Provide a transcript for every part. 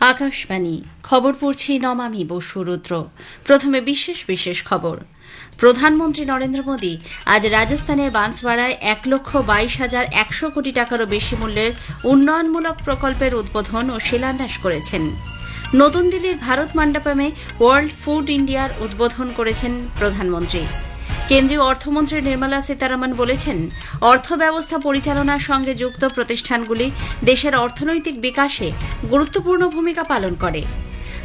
আকাশবাণী, খবর পড়ছি নমামি বসু রুদ্র। প্রথমে বিশেষ বিশেষ খবর। প্রধানমন্ত্রী নরেন্দ্র মোদী আজ রাজস্থানের বাঁশবাড়ায় এক লক্ষ বাইশ হাজার একশো কোটি টাকারও বেশি মূল্যের উন্নয়নমূলক প্রকল্পের উদ্বোধন ও শিলান্যাস করেছেন। নতুন দিল্লির ভারত মণ্ডপমে ওয়ার্ল্ড ফুড ইন্ডিয়ার উদ্বোধন করেছেন প্রধানমন্ত্রী। কেন্দ্রীয় অর্থমন্ত্রী নির্মলা সীতারামন বলেছেন, অর্থব্যবস্থা পরিচালনার সঙ্গে যুক্ত প্রতিষ্ঠানগুলি দেশের অর্থনৈতিক বিকাশে গুরুত্বপূর্ণ ভূমিকা পালন করে।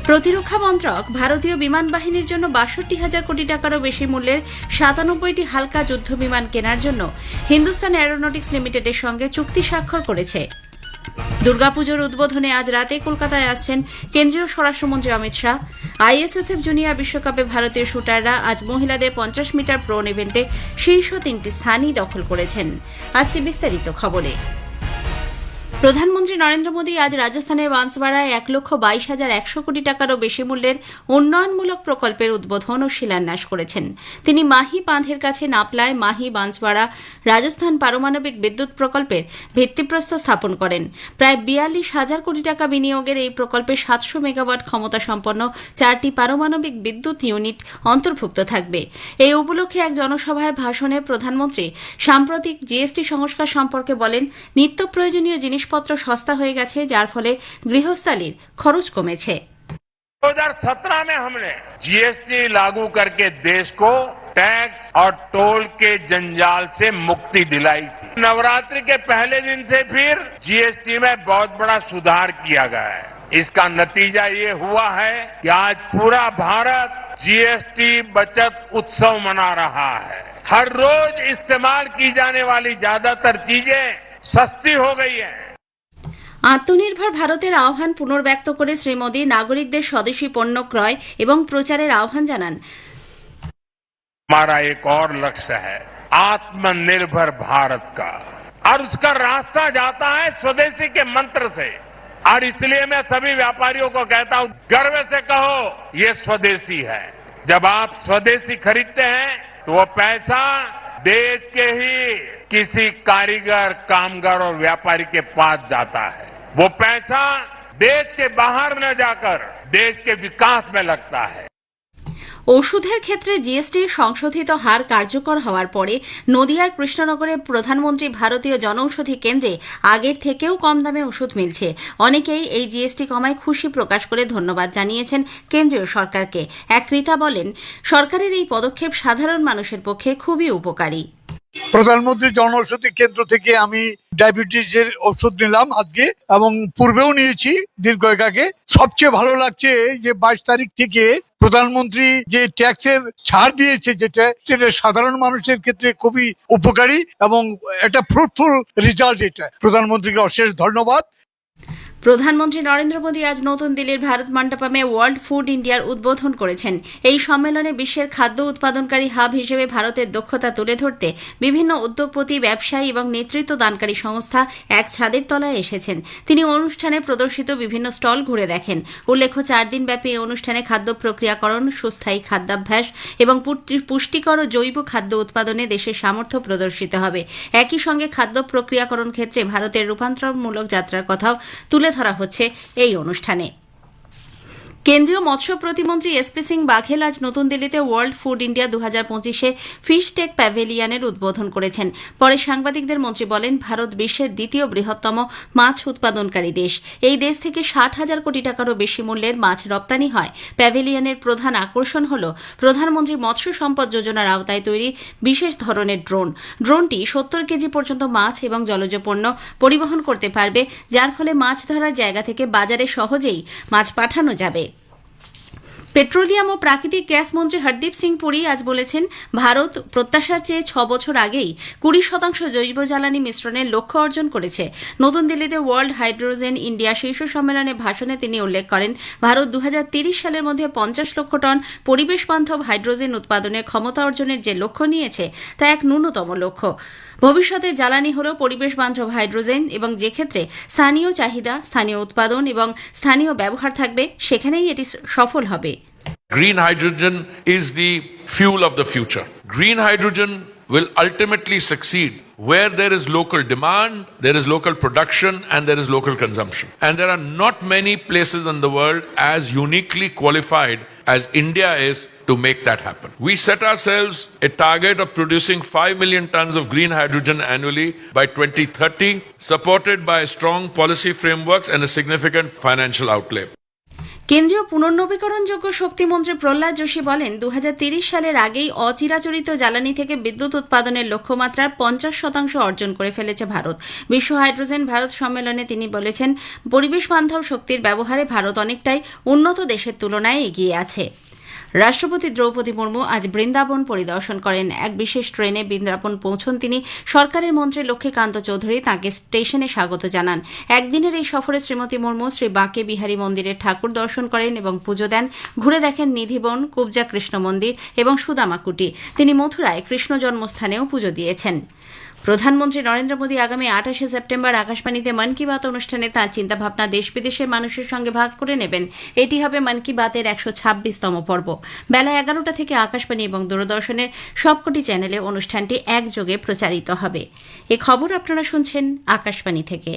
প্রতিরক্ষা মন্ত্রক ভারতীয় বিমান বাহিনীর জন্য বাষট্টি হাজার কোটি টাকারও বেশি মূল্যের সাতানব্বইটি হালকা যুদ্ধ বিমান কেনার জন্য হিন্দুস্তান অ্যারোনটিক্স লিমিটেডের সঙ্গে চুক্তি স্বাক্ষর করেছে। দুর্গাপুজোর উদ্বোধনে আজ রাতে কলকাতায় আসছেন কেন্দ্রীয় স্বরাষ্ট্রমন্ত্রী অমিত শাহ। আইএসএসএফ জুনিয়র বিশ্বকাপে ভারতীয় শুটাররা আজ মহিলাদের পঞ্চাশ মিটার প্রোন ইভেন্টে শীর্ষ তিনটি স্থানই দখল করেছেন। আসছে বিস্তারিত খবরে। প্রধানমন্ত্রী নরেন্দ্র মোদী আজ রাজস্থানের বাঁশবাড়ায় এক লক্ষ বাইশ হাজার একশো কোটি টাকারও বেশি মূল্যের উন্নয়নমূলক প্রকল্পের উদ্বোধন ও শিলান্যাস করেছেন। তিনি মাহি বাঁধের কাছে নাপলায় মাহি বাঁশবাড়া রাজস্থান পারমাণবিক বিদ্যুৎ প্রকল্পের ভিত্তিপ্রস্তর স্থাপন করেন। প্রায় বিয়াল্লিশ হাজার কোটি টাকা বিনিয়োগের এই প্রকল্পে সাতশো মেগাওয়াট ক্ষমতা সম্পন্ন চারটি পারমাণবিক বিদ্যুৎ ইউনিট অন্তর্ভুক্ত থাকবে। এই উপলক্ষে এক জনসভায় ভাষণে প্রধানমন্ত্রী সাম্প্রতিক জিএসটি সংস্কার সম্পর্কে বলেন, নিত্য প্রয়োজনীয় জিনিসপত্র সস্তা হয়ে গেছে যার ফলে গৃহস্থালির খরচ কমেছে 2017 में हमने जीएसटी लागू करके देश को टैक्स और टोल के जंजाल से मुक्ति दिलाई थी नवरात्रि के पहले दिन से फिर जीएसटी में बहुत बड़ा सुधार किया गया है इसका नतीजा ये हुआ है कि आज पूरा भारत जीएसटी बचत उत्सव मना रहा है हर रोज इस्तेमाल की जाने वाली ज्यादातर चीजें सस्ती हो गई हैं আত্মনির্ভর ভারতের আহ্বান পুনর্ব্যক্ত করে শ্রী মোদী নাগরিকদের স্বদেশী পণ্য ক্রয় এবং প্রচারের আহ্বান জানান हमारा एक और लक्ष्य है आत्मनिर्भर भारत का और उसका रास्ता जाता है स्वदेशी के मंत्र से और इसलिए मैं सभी व्यापारियों को कहता हूं गर्व से कहो ये स्वदेशी है जब आप स्वदेशी खरीदते हैं तो वो पैसा देश के ही किसी कारीगर कामगार और व्यापारी के पास जाता है वो पैसा देश के बाहर न जाकर देश के विकास में लगता है ওষুধের ক্ষেত্রে জিএসটির সংশোধিত হার কার্যকর হওয়ার পরে নদিয়ার কৃষ্ণনগরে প্রধানমন্ত্রী ভারতীয় জনঔষধি কেন্দ্রে আগের থেকেও কম দামে ওষুধ মিলছে অনেকেই এই জিএসটি কমায় খুশি প্রকাশ করে ধন্যবাদ জানিয়েছেন কেন্দ্রীয় সরকারকে এক ক্রেতা বলেন সরকারের এই পদক্ষেপ সাধারণ মানুষের পক্ষে খুবই উপকারী প্রধানমন্ত্রী জনঔষধি কেন্দ্র থেকে আমি ডায়াবেটিসের ওষুধ নিলাম আজকে এবং পূর্বেও নিয়েছি দীর্ঘ আগে। সবচেয়ে ভালো লাগছে যে বাইশ তারিখ থেকে প্রধানমন্ত্রী যে ট্যাক্সের ছাড় দিয়েছে যেটা, সেটা সাধারণ মানুষের ক্ষেত্রে খুবই উপকারী এবং এটা ফ্রুটফুল রেজাল্ট এটা। প্রধানমন্ত্রীকে অশেষ ধন্যবাদ। প্রধানমন্ত্রী নরেন্দ্র মোদী আজ নতুন দিল্লির ভারত মণ্ডপমে ওয়ার্ল্ড ফুড ইন্ডিয়ার উদ্বোধন করেছেন। এই সম্মেলনে বিশ্বের খাদ্য উৎপাদনকারী হাব হিসেবে ভারতের দক্ষতা তুলে ধরতে বিভিন্ন উদ্যোগপতি, ব্যবসায়ী এবং নেতৃত্ব দানকারী সংস্থা এক ছাদের তলায় এসেছেন। তিনি অনুষ্ঠানে প্রদর্শিত বিভিন্ন স্টল ঘুরে দেখেন। উল্লেখ্য, চার দিনব্যাপী এই অনুষ্ঠানে খাদ্য প্রক্রিয়াকরণ, সুস্থায়ী খাদ্যাভ্যাস এবং পুষ্টি- পুষ্টিকর ও জৈব খাদ্য উৎপাদনে দেশের সামর্থ্য প্রদর্শিত হবে। একই সঙ্গে খাদ্য প্রক্রিয়াকরণ ক্ষেত্রে ভারতের রূপান্তরমূলক যাত্রার কথাও তুলে ধরা হচ্ছে এই অনুষ্ঠানে। কেন্দ্রীয় মৎস্য প্রতিমন্ত্রী এসপি সিং বাঘেল আজ নতুন দিল্লিতে ওয়ার্ল্ড ফুড ইন্ডিয়া দু হাজার পঁচিশে ফিশ টেক প্যাভিলিয়নের উদ্বোধন করেছেন। পরে সাংবাদিকদের মন্ত্রী বলেন, ভারত বিশ্বের দ্বিতীয় বৃহত্তম মাছ উৎপাদনকারী দেশ। এই দেশ থেকে ষাট হাজার কোটি টাকারও বেশি মূল্যের মাছ রপ্তানি হয়। প্যাভিলিয়নের প্রধান আকর্ষণ হল, প্রধানমন্ত্রী মৎস্য সম্পদ যোজনার আওতায় তৈরি বিশেষ ধরনের ড্রোন। ড্রোনটি সত্তর কেজি পর্যন্ত মাছ এবং জলজ পণ্য পরিবহন করতে পারবে, যার ফলে মাছ ধরার জায়গা থেকে বাজারে সহজেই মাছ পাঠানো যাবে। পেট্রোলিয়াম ও প্রাকৃতিক গ্যাস মন্ত্রী হরদীপ সিং পুরী আজ বলেছেন, ভারত প্রত্যাশার চেয়ে ছ বছর আগেই কুড়ি শতাংশ জৈব জ্বালানি মিশ্রণের লক্ষ্য অর্জন করেছে। নতুন দিল্লিতে ওয়ার্ল্ড হাইড্রোজেন ইন্ডিয়া শীর্ষ সম্মেলনে ভাষণে তিনি উল্লেখ করেন, ভারত দু সালের মধ্যে পঞ্চাশ লক্ষ টন পরিবেশ বান্ধব হাইড্রোজেন উৎপাদনের ক্ষমতা অর্জনের যে লক্ষ্য নিয়েছে, তা এক ন্যূনতম লক্ষ্য। ভবিষ্যতে জ্বালানি হল পরিবেশ বান্ধব হাইড্রোজেন এবং যে ক্ষেত্রে স্থানীয় চাহিদা, স্থানীয় উৎপাদন এবং স্থানীয় ব্যবহার থাকবে, সেখানেই এটি সফল হবে। Green hydrogen is the fuel of the future. Green hydrogen will ultimately succeed where there is local demand, there is local production, and there is local consumption. And there are not many places in the world as uniquely qualified as India is to make that happen. We set ourselves a target of producing 5 million tons of green hydrogen annually by 2030, supported by strong policy frameworks and a significant financial outlay. কেন্দ্রীয় পুনর্নবীকরণযোগ্য শক্তিমন্ত্রী প্রহ্লাদ যোশী বলেন দু সালের আগেই অচিরাচরিত জ্বালানি থেকে বিদ্যুৎ উৎপাদনের লক্ষ্যমাত্রার পঞ্চাশ শতাংশ অর্জন করে ফেলেছে ভারত। বিশ্ব হাইড্রোজেন ভারত সম্মেলনে তিনি বলেছেন, পরিবেশ বান্ধব শক্তির ব্যবহারে ভারত অনেকটাই উন্নত দেশের তুলনায় এগিয়ে আছে। রাষ্ট্রপতি দ্রৌপদী মুর্মু আজ বৃন্দাবন পরিদর্শন করেন। এক বিশেষ ট্রেনে বৃন্দাবন পৌঁছন তিনি। সরকারের মন্ত্রী লক্ষ্মীকান্ত চৌধুরী তাঁকে স্টেশনে স্বাগত জানান। একদিনের এই সফরে শ্রীমতী মুর্মু শ্রী বাঁকে বিহারী মন্দিরের ঠাকুর দর্শন করেন এবং পুজো দেন। ঘুরে দেখেন নিধিবন, কুবজা কৃষ্ণ মন্দির এবং সুদামাকুটি তিনি মথুরায় কৃষ্ণ জন্মস্থানেও পুজো দিয়েছেন। প্রধানমন্ত্রী নরেন্দ্র মোদী আগামী আঠাশে সেপ্টেম্বর আকাশবাণীতে মন কি বাত অনুষ্ঠানে তাঁর চিন্তাভাবনা দেশ বিদেশের মানুষের সঙ্গে ভাগ করে নেবেন। এটি হবে মন কি বাতের একশো ছাব্বিশতম পর্ব। বেলা এগারোটা থেকে আকাশবাণী এবং দূরদর্শনের সবকটি চ্যানেলে অনুষ্ঠানটি একযোগে প্রচারিত হবে। এ খবর আপনারা শুনছেন আকাশবাণী থেকে।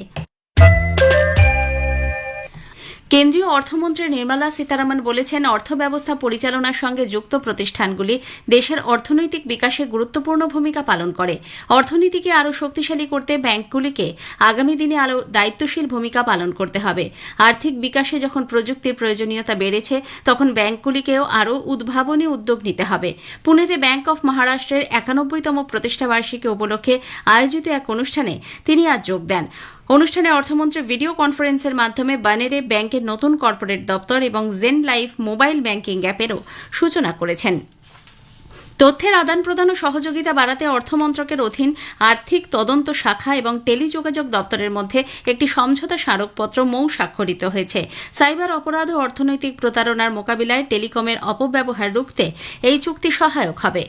কেন্দ্রীয় অর্থমন্ত্রী নির্মলা সীতারামন বলেছেন, অর্থব্যবস্থা পরিচালনার সঙ্গে যুক্ত প্রতিষ্ঠানগুলি দেশের অর্থনৈতিক বিকাশে গুরুত্বপূর্ণ ভূমিকা পালন করে। অর্থনীতিকে আরও শক্তিশালী করতে ব্যাংকগুলিকে আগামী দিনে আরও দায়িত্বশীল ভূমিকা পালন করতে হবে। আর্থিক বিকাশে যখন প্রযুক্তির প্রয়োজনীয়তা বেড়েছে, তখন ব্যাংকগুলিকেও আরও উদ্ভাবনী উদ্যোগ নিতে হবে। পুনেতে ব্যাংক অফ মহারাষ্ট্রের একানব্বইতম প্রতিষ্ঠাবার্ষিকী উপলক্ষে আয়োজিত এক অনুষ্ঠানে তিনি আজ যোগ দেন। অনুষ্ঠানে অর্থমন্ত্রী ভিডিও কনফারেন্সের মাধ্যমে বানেরে ব্যাংকের নতুন কর্পোরেট দপ্তর এবং জেন লাইফ মোবাইল ব্যাংকিং অ্যাপেরও সূচনা করেছেন। তথ্যের আদান প্রদান ও সহযোগিতা বাড়াতে অর্থমন্ত্রকের অধীন আর্থিক তদন্ত শাখা এবং টেলিযোগাযোগ দপ্তরের মধ্যে একটি সমঝোতা স্মারকপত্র মৌ স্বাক্ষরিত হয়েছে। সাইবার অপরাধ ও অর্থনৈতিক প্রতারণার মোকাবিলায় টেলিকমের অপব্যবহার রুখতে এই চুক্তি সহায়ক হবে।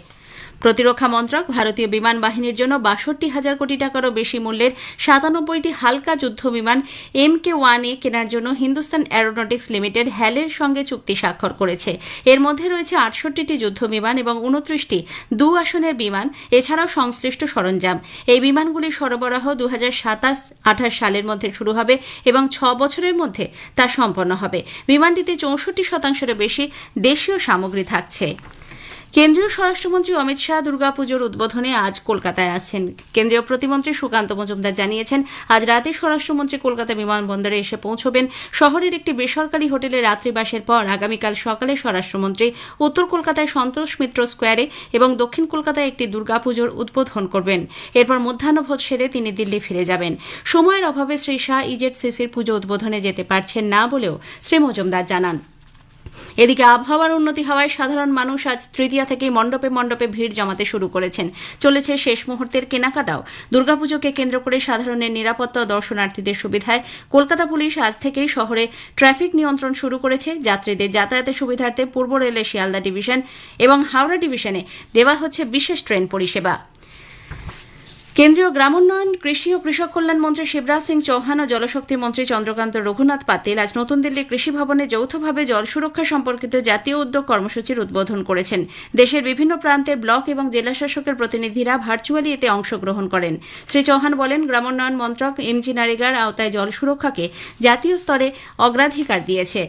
প্রতিরক্ষা মন্ত্রক ভারতীয় বিমান বাহিনীর জন্য বাষট্টি হাজার কোটি টাকারও বেশি মূল্যের সাতানব্বইটি হালকা যুদ্ধ বিমান এম কে ওয়ান এ কেনার জন্য হিন্দুস্তান অ্যারোনটিক্স লিমিটেড হ্যালের সঙ্গে চুক্তি স্বাক্ষর করেছে। এর মধ্যে রয়েছে আটষট্টিটি যুদ্ধ বিমান এবং উনত্রিশটি দু আসনের বিমান, এছাড়াও সংশ্লিষ্ট সরঞ্জাম। এই বিমানগুলির সরবরাহ দু হাজার সাতাশ আঠাশ সালের মধ্যে শুরু হবে এবং ছ বছরের মধ্যে তা সম্পন্ন হবে। বিমানটিতে চৌষট্টি শতাংশেরও বেশি দেশীয় সামগ্রী থাকছে। কেন্দ্রীয় স্বরাষ্ট্রমন্ত্রী অমিত শাহ দুর্গাপুজোর উদ্বোধনে আজ কলকাতায় আসছেন। কেন্দ্রীয় প্রতিমন্ত্রী সুকান্ত মজুমদার জানিয়েছেন, আজ রাতে স্বরাষ্ট্রমন্ত্রী কলকাতা বিমানবন্দরে এসে পৌঁছবেন। শহরের একটি বেসরকারি হোটেলে রাত্রিবাসের পর আগামীকাল সকালে স্বরাষ্ট্রমন্ত্রী উত্তর কলকাতায় সন্তোষ মিত্র স্কোয়ারে এবং দক্ষিণ কলকাতায় একটি দুর্গাপুজোর উদ্বোধন করবেন। এরপর মধ্যাহ্নভোজ সেরে তিনি দিল্লি ফিরে যাবেন। সময়ের অভাবে শ্রী শাহ ইজেট সিসির পুজো উদ্বোধনে যেতে পারছেন না বলেও শ্রী মজুমদার জানান। এদিকে আবহাওয়ার উন্নতি হওয়ায় সাধারণ মানুষ আজ তৃতীয়া থেকেই মণ্ডপে মণ্ডপে ভিড় জমাতে শুরু করেছেন। চলেছে শেষ মুহূর্তের কেনাকাটাও। দুর্গাপুজোকে কেন্দ্র করে সাধারণের নিরাপত্তা দর্শনার্থীদের সুবিধায় কলকাতা পুলিশ আজ থেকেই শহরে ট্রাফিক নিয়ন্ত্রণ শুরু করেছে। যাত্রীদের যাতায়াতের সুবিধার্থে পূর্ব রেলের শিয়ালদা ডিভিশন এবং হাওড়া ডিভিশনে দেওয়া হচ্ছে বিশেষ ট্রেন পরিষেবা। কেন্দ্রীয় গ্রামোন্নয়ন, কৃষি ও কৃষক কল্যাণ মন্ত্রী শিবরাজ সিং চৌহান ও জলশক্তি মন্ত্রী চন্দ্রকান্ত রঘুনাথ পাতিল আজ নতুন দিল্লির কৃষি ভবনে যৌথভাবে জল সুরক্ষা সম্পর্কিত জাতীয় উদ্যোগ কর্মসূচির উদ্বোধন করেছেন। দেশের বিভিন্ন প্রান্তের ব্লক এবং জেলা শাসকের প্রতিনিধিরা ভার্চুয়ালি এতে অংশগ্রহণ করেন। শ্রী চৌহান বলেন, গ্রামোন্নয়ন মন্ত্রক এমজি নারিগার আওতায় জল সুরক্ষাকে জাতীয় স্তরে অগ্রাধিকার দিয়েছে।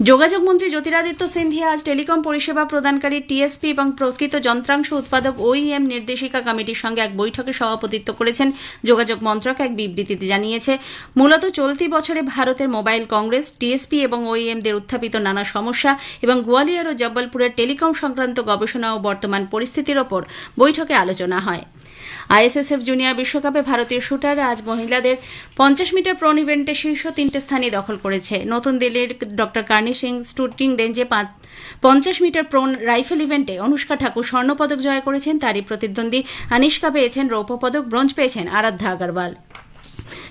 যোগাযোগ মন্ত্রী জ্যোতিরাদিত্য সিন্ধিয়া আজ টেলিকম পরিষেবা প্রদানকারী টিএসপি এবং প্রকৃত যন্ত্রাংশ উৎপাদক ওইএম নির্দেশিকা কমিটির সঙ্গে এক বৈঠকে সভাপতিত্ব করেছেন যোগাযোগ মন্ত্রক এক বিবৃতিতে জানিয়েছে। মূলত চলতি বছরে ভারতের মোবাইল কংগ্রেস, টিএসপি এবং ওইএমদের উত্থাপিত নানা সমস্যা এবং গোয়ালিয়র ও জব্বলপুরের টেলিকম সংক্রান্ত গবেষণা ও বর্তমান পরিস্থিতির ওপর বৈঠকে আলোচনা হয়। আইএসএসএফ জুনিয়র বিশ্বকাপে ভারতীয় শুটাররা আজ মহিলাদের পঞ্চাশ মিটার প্রন ইভেন্টে শীর্ষ তিনটে স্থানে দখল করেছে। নতুন দিল্লির ডক্টর কার্নি সিং স্টুটিং রেঞ্জে পাঁচ, পঞ্চাশ মিটার প্রন রাইফেল ইভেন্টে অনুষ্কা ঠাকুর স্বর্ণপদক জয় করেছেন। তারই প্রতিদ্বন্দ্বী আনিষ্কা পেয়েছেন রৌপ্য পদক, ব্রোঞ্জ পেয়েছেন আরাধ্যা আগরওয়াল।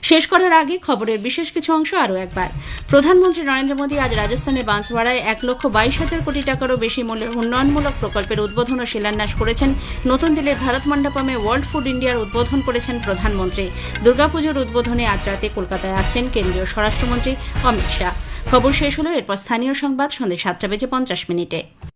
শেষ করার আগে খবরের বিশেষ কিছু অংশ আরও একবার। প্রধানমন্ত্রী নরেন্দ্র মোদী আজ রাজস্থানের বাঁশবাড়ায় এক লক্ষ বাইশ হাজার কোটি টাকারও বেশি মূল্যের উন্নয়নমূলক প্রকল্পের উদ্বোধন ও শিলান্যাস করেছেন। নতুন দিল্লির ভারত মণ্ডপমে ওয়ার্ল্ড ফুড ইন্ডিয়ার উদ্বোধন করেছেন প্রধানমন্ত্রী। দুর্গাপুজোর উদ্বোধনে আজ রাতে কলকাতায় আসছেন কেন্দ্রীয় স্বরাষ্ট্রমন্ত্রী অমিত শাহ। খবর শেষ হলো, এরপর স্থানীয় সংবাদ সন্ধ্যে সাতটা বেজে পঞ্চাশ মিনিটে।